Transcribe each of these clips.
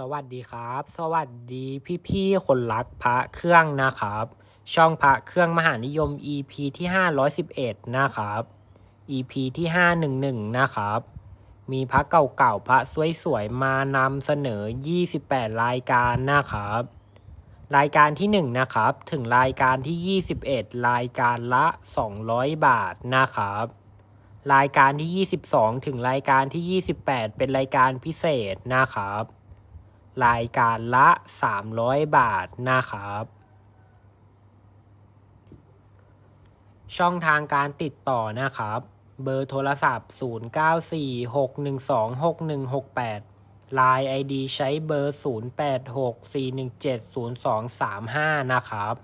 สวัสดีครับ สวัสดีพี่ๆคนรักพระเครื่องนะครับ ช่องพระเครื่องมหานิยม EP ที่ 511 นะครับ EP ที่ 511 นะครับ มีพระเก่าๆพระสวยๆมานำเสนอ 28 รายการนะครับ รายการที่ 1 นะครับ ถึงรายการที่ 21 รายการละ 200 บาทนะครับรายการที่ 22 ถึงรายการที่ 28 เป็นรายการพิเศษนะครับ รายการละ 300 บาทนะครับ ช่องทางการติดต่อนะครับ เบอร์โทรศัพท์ 0946126168 Line ID ใช้เบอร์ 0864170235 นะครับ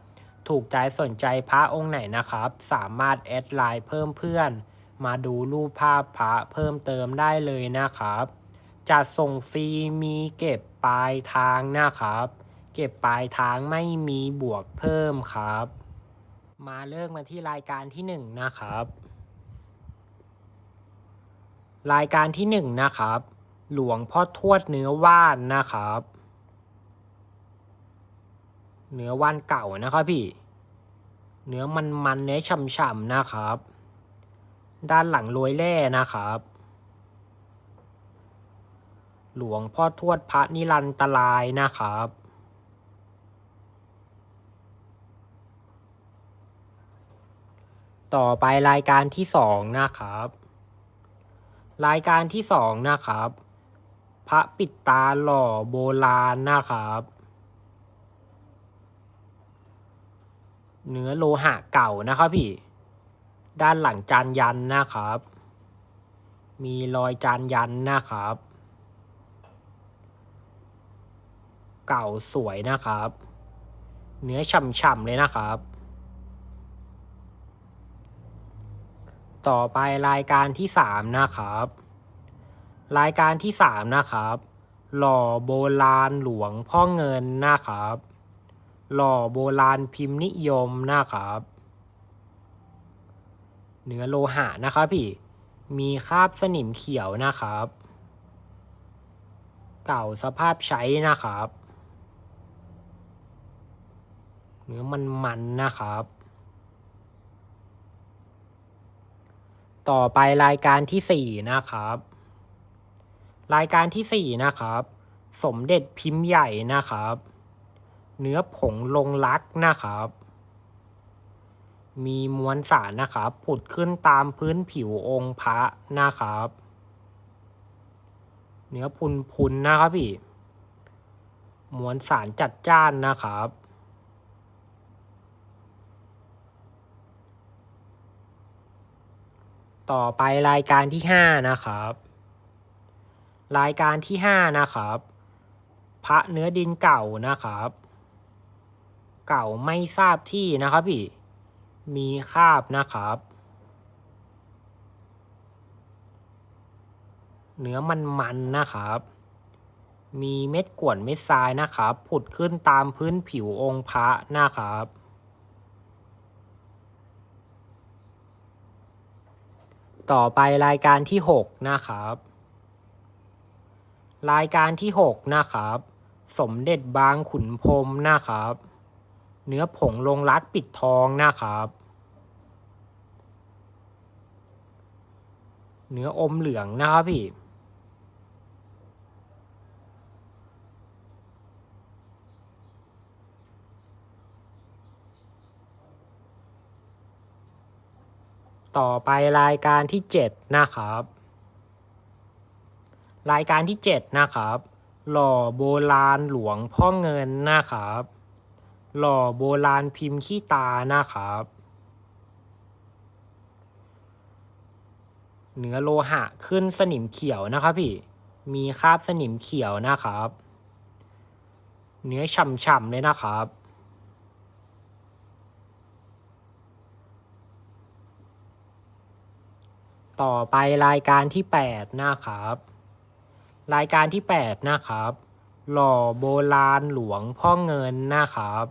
ถูกใจสนใจพระองค์ไหนนะครับ สามารถแอดไลน์เพิ่มเพื่อน มาดูรูปภาพพระเพิ่มเติมได้เลยนะครับจัดส่งฟรีมีเก็บ ปลายทางนะครับ เก็บปลายทางไม่มีบวกเพิ่มครับ มาเลิกมาที่รายการที่หนึ่งนะครับ รายการที่หนึ่งนะครับ หลวงพ่อทวดเนื้อว่านนะครับ เนื้อว่านเก่านะครับพี่ เนื้อมันๆเนื้อฉ่ำๆนะครับ ด้านหลังโรยแร่นะครับ หลวงพ่อทวดพระนิรันตรายนะครับ ต่อไปรายการที่สองนะครับ รายการที่สองนะครับ พระปิดตาหล่อโบราณนะครับเนื้อโลหะเก่านะครับพี่ ด้านหลังจานยันนะครับ มีรอยจานยันนะครับ เก่าสวยนะครับ เนื้อฉ่ำๆเลยนะครับ ต่อไปรายการที่สามนะครับ รายการที่สามนะครับ หล่อโบราณหลวงพ่อเงินนะครับ หล่อโบราณพิมพ์นิยมนะครับเนื้อโลหะนะครับพี่ มีคราบสนิมเขียวนะครับ เก่าสภาพใช้นะครับ เนื้อมันๆนะครับ ต่อไปรายการที่สี่นะครับ รายการที่สี่นะครับ สมเด็จพิมพ์ใหญ่นะครับ เนื้อผงลงรักนะครับ มีมวลสารนะครับ ผุดขึ้นตามพื้นผิวองค์พระนะครับ เนื้อพุนๆนะครับพี่มวลสารจัดจ้านนะครับ ต่อไปรายการที่ห้านะครับ รายการที่ห้านะครับ พระเนื้อดินเก่านะครับ เก่าไม่ทราบที่นะครับพี่ มีคาบนะครับ เนื้อมันๆนะครับ มีเม็ดกวนเม็ดทรายนะครับ ผุดขึ้นตามพื้นผิวองค์พระนะครับ ต่อไปรายการที่หกนะครับ รายการที่หกนะครับ สมเด็จบางขุนพรมนะครับ เนื้อผงลงรักปิดทองนะครับ เนื้ออมเหลืองนะครับพี่ ต่อไปรายการที่เจ็ดนะครับ รายการที่เจ็ดนะครับ หล่อโบราณหลวงพ่อเงินนะครับ หล่อโบราณพิมพ์ขี้ตานะครับ เนื้อโลหะขึ้นสนิมเขียวนะครับพี่ มีคราบสนิมเขียวนะครับ เนื้อฉ่ำๆเลยนะครับ ต่อไปรายการที่ 8 นะครับ รายการที่ 8 นะครับ หล่อโบราณหลวงพ่อเงินนะครับ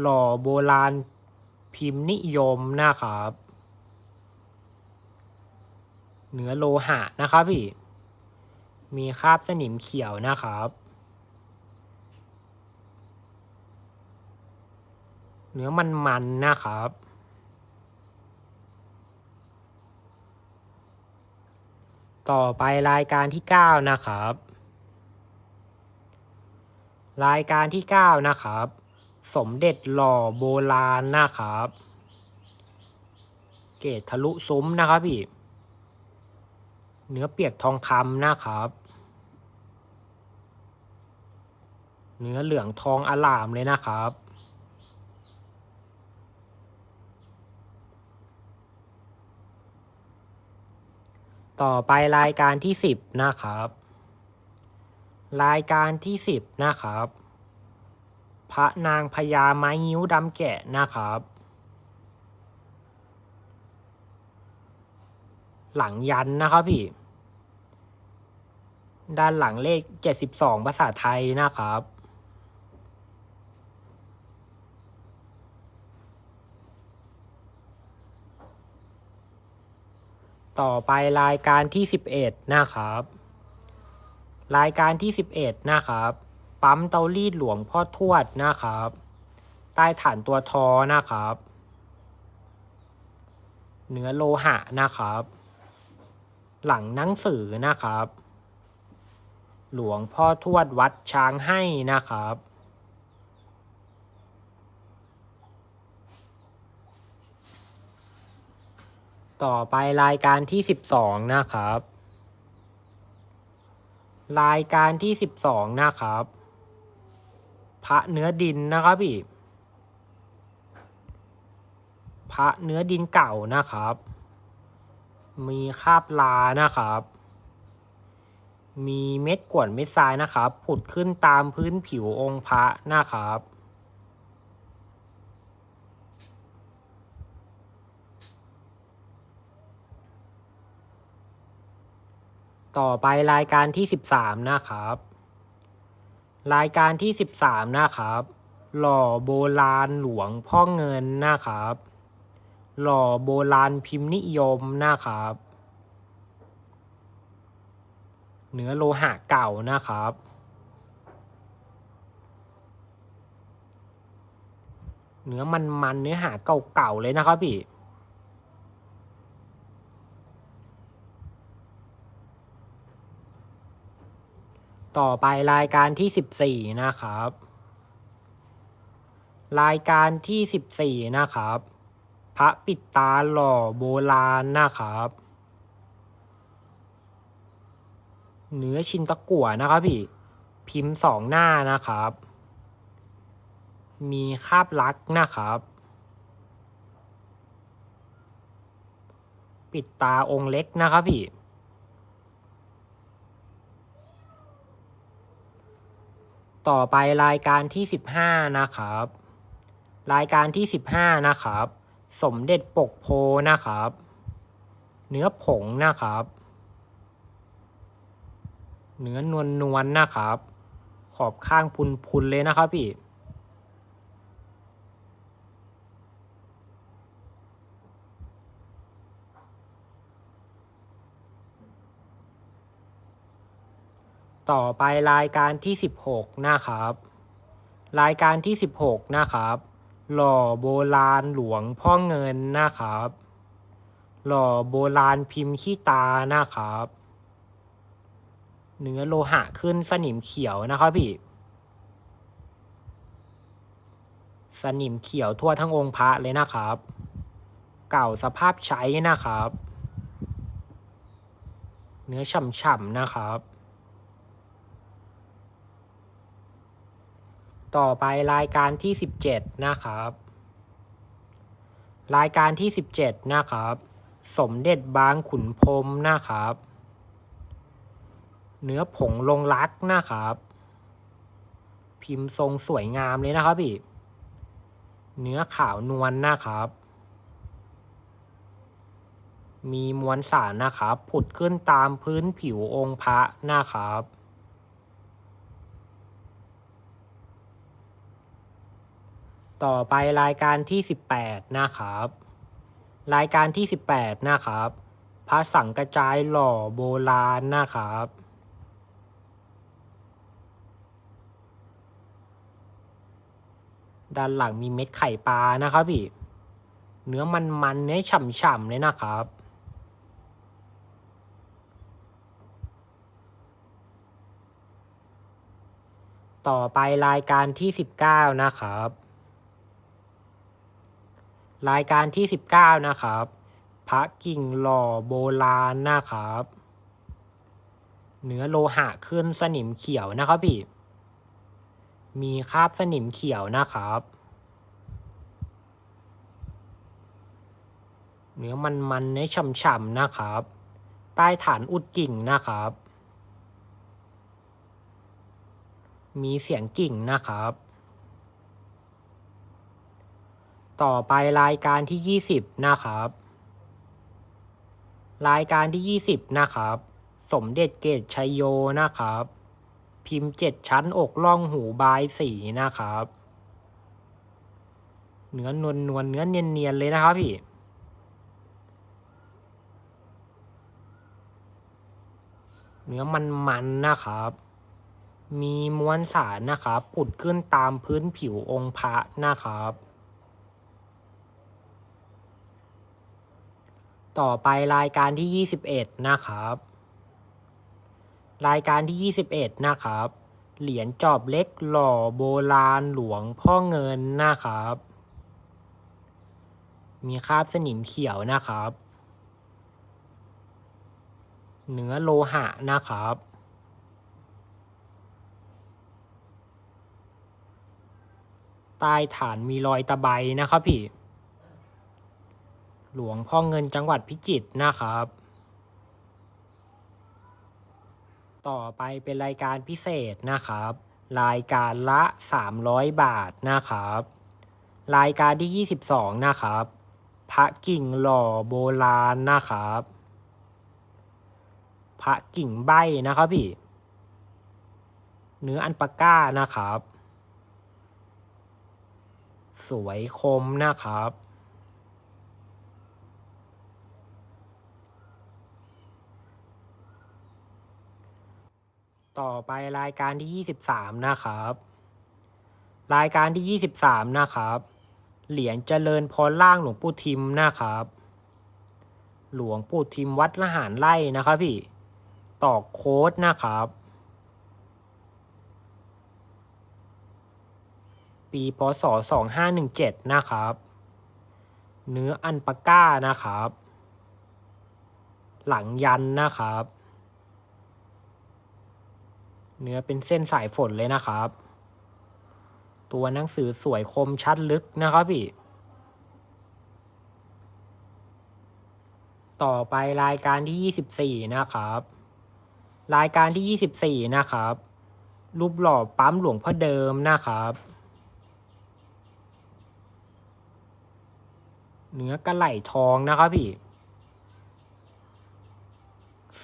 หล่อโบราณพิมพ์นิยมนะครับ เนื้อโลหะนะครับพี่ มีคราบสนิมเขียวนะครับ เนื้อมันๆนนะครับ ต่อไปรายการที่ 9 นะครับ รายการที่ 9 นะครับ สมเด็จหล่อโบราณนะครับ เกตทะลุซุ้มนะครับพี่ เนื้อเปียกทองคำนะครับ เนื้อเหลืองทองอลามเลยนะครับ ต่อไปรายการที่10นะครับ รายการที่10นะครับ พระนางพญาไม้งิ้วดำแกะนะครับ หลังยันนะครับพี่ ด้านหลังเลข72ภาษาไทยนะครับ ต่อไปรายการที่ 11 นะครับ รายการที่ 11 นะครับ ปั๊มเตารีดหลวงพ่อทวดนะครับ ใต้ฐานตัวทอนะครับ เนื้อโลหะนะครับ หลังหนังสือนะครับ หลวงพ่อทวดวัดช้างให้นะครับ ต่อไปรายการที่12นะครับ รายการที่12นะครับ พระเนื้อดินนะครับพี่ พระเนื้อดินเก่านะครับ มีคาบลานะครับ มีเม็ดกวดเม็ดทรายนะครับ ผุดขึ้นตามพื้นผิวองค์พระนะครับ ต่อไปรายการที่ 13 นะครับ รายการที่ 13 นะครับ หล่อโบราณหลวงพ่อเงินนะครับ หล่อโบราณพิมพ์นิยมนะครับ เนื้อโลหะเก่านะครับเนื้อมันๆเนื้อหาเก่าๆเลยนะครับพี่ ต่อไปรายการที่14นะครับ รายการที่14นะครับ พระปิดตาหล่อโบราณนะครับเนื้อชินตะกั่วนะครับพี่พิมพ์สองหน้านะครับ มีคาบลักษณ์นะครับ ปิดตาองค์เล็กนะครับพี่ ต่อไปรายการที่ 15 นะครับ รายการที่ 15 นะครับ สมเด็จปกโพนะครับ เนื้อผงนะครับ เนื้อนวลนวลนนะครับ ขอบข้างพุนๆเลยนะครับพี่ ต่อไปรายการที่ 16 นะครับ รายการที่ 16 นะครับ หล่อโบราณหลวงพ่อเงินนะครับ หล่อโบราณพิมพ์ขี้ตานะครับ เนื้อโลหะขึ้นสนิมเขียวนะครับพี่ สนิมเขียวทั่วทั้งองค์พระเลยนะครับ เก่าสภาพใช้นะครับ เนื้อฉ่ำๆนะครับ ต่อไปรายการที่ 17 นะครับ รายการที่ 17 นะครับ สมเด็จบางขุนพรมนะครับ เนื้อผงลงรักนะครับ พิมพ์ทรงสวยงามเลยนะครับพี่ เนื้อขาวนวลนะครับ มีมวลสารนะครับ ผุดขึ้นตามพื้นผิวองค์พระนะครับ ต่อไปรายการที่ 18 นะครับ รายการที่ 18 นะครับ พระสังกระจายหล่อโบราณนะครับ ด้านหลังมีเม็ดไข่ปลานะครับพี่ เนื้อมันๆเนื้อฉ่ำๆเลยนะครับต่อไปรายการที่สิบเก้านะครับ รายการที่สิบเก้านะครับ พระกิ่งหล่อโบราณนะครับ เนื้อโลหะขึ้นสนิมเขียวนะครับพี่ มีคราบสนิมเขียวนะครับ เนื้อมันมันๆเนื้อฉ่ำๆนะครับ ใต้ฐานอุดกิ่งนะครับ มีเสียงกิ่งนะครับ ต่อไปรายการที่ 20 นะครับ รายการที่ 20 นะครับ สมเด็จเกตชัยโยนะครับ พิมพ์เจ็ดชั้นอกล่องหูบายสีนะครับ เนื้อนวลนวลเนื้อเนียนๆเลยนะครับพี่เนื้อมันๆนะครับ มีม้วลสารนะครับผุดขึ้นตามพื้นผิวองค์พระนะครับ ต่อไปรายการที่ 21 นะครับ รายการที่ 21 นะครับ เหรียญจอบเล็กหล่อโบราณหลวงพ่อเงินนะครับ มีคราบสนิมเขียวนะครับ เนื้อโลหะนะครับ ใต้ฐานมีรอยตะไบนะครับพี่ หลวงพ่อเงินจังหวัดพิจิตรนะครับ ต่อไปเป็นรายการพิเศษนะครับ รายการละ 300 บาทนะครับ รายการที่ 22 นะครับ พระกิ่งหล่อโบราณนะครับ พระกิ่งใบนะครับพี่ เนื้ออันปาก้านะครับ สวยคมนะครับ ต่อไปรายการที่23นะครับ รายการที่23นะครับ เหรียญเจริญพรล่างหลวงปู่ทิมนะครับ หลวงปู่ทิมวัดละหารไร่นะครับพี่ตอกโค้ดนะครับ ปีพศ2517นะครับ เนื้ออันปาก้านะครับ หลังยันนะครับ เนื้อเป็นเส้นสายฝนเลยนะครับ ตัวหนังสือสวยคมชัดลึกนะครับพี่ ต่อไปรายการที่ 24 นะครับ รายการที่ 24 นะครับ รูปหล่อปั๊มหลวงพ่อเดิมนะครับเนื้อกระไหล่ทองนะครับพี่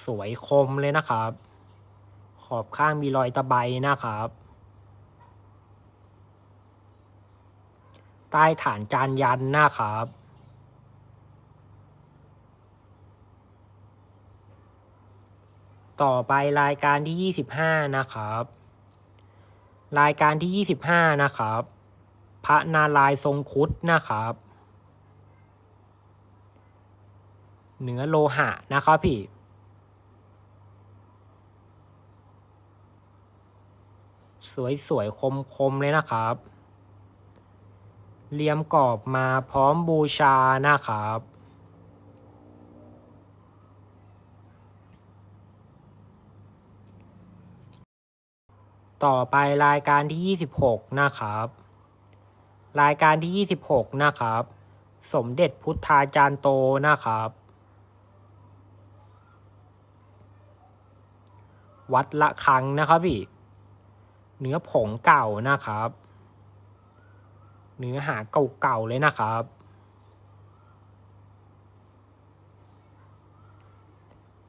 สวยคมเลยนะครับ อบข้างมีรอยตะไบนะครับ ใต้ฐานจานยันนะครับ ต่อไปรายการที่ 25 นะครับ รายการที่ 25 นะครับ พระนารายทรงคุดนะครับเนื้อโลหะนะครับพี่ สวยสวยคมคมๆ เลยนะครับ เลียมกรอบมาพร้อมบูชานะครับ ต่อไปรายการที่ 26 นะครับ รายการที่ 26 นะครับ สมเด็จพุทธาจารย์โตนะครับวัดละคังนะครับพี่ เนื้อผงเก่านะครับ เนื้อหาเก่าๆเลยนะครับ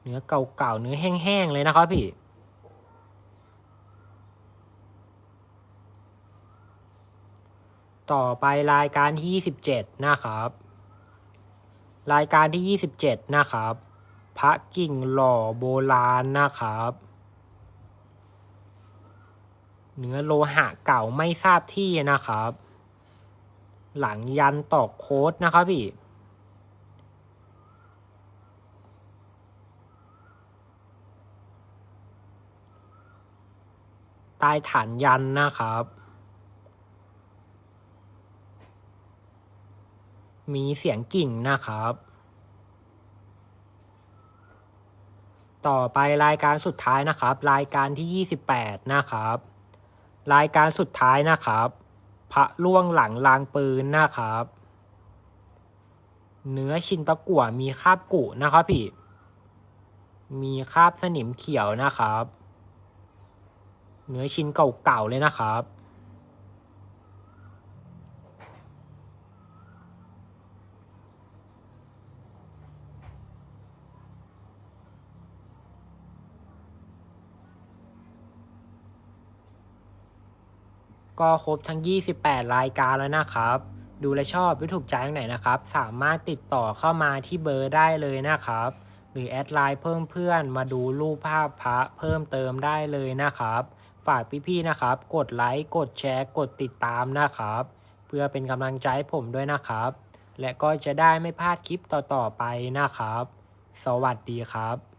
เนื้อเก่าๆเนื้อแห้งๆเลยนะครับพี่ต่อไปรายการที่ 27 นะครับ รายการที่ 27 นะครับ พระกิ่งหล่อโบราณนะครับ เนื้อโลหะเก่าไม่ทราบที่นะครับ หลังยันตอกโค้ดนะครับพี่ใต้ฐานยันนะครับ มีเสียงกิ่งนะครับ ต่อไปรายการสุดท้ายนะครับ รายการที่ 28 นะครับ รายการสุดท้ายนะครับ พระล่วงหลังลางปืนนะครับ เนื้อชินตะกั่วมีคราบกุนะครับพี่ มีคราบสนิมเขียวนะครับ เนื้อชิ้นเก่าๆเลยนะครับ ก็ครบทั้ง 28 รายการแล้วนะครับ ดูและชอบหรือถูกใจตรงไหนนะครับ สามารถติดต่อเข้ามาที่เบอร์ได้เลยนะครับ หรือแอดไลน์เพิ่มเพื่อนมาดูรูปภาพพระเพิ่มเติมได้เลยนะครับ ฝากพี่ๆนะครับ กดไลค์กดแชร์ กดติดตามนะครับ เพื่อเป็นกำลังใจให้ผมด้วยนะครับ และก็จะได้ไม่พลาดคลิปต่อๆไปนะครับ สวัสดีครับ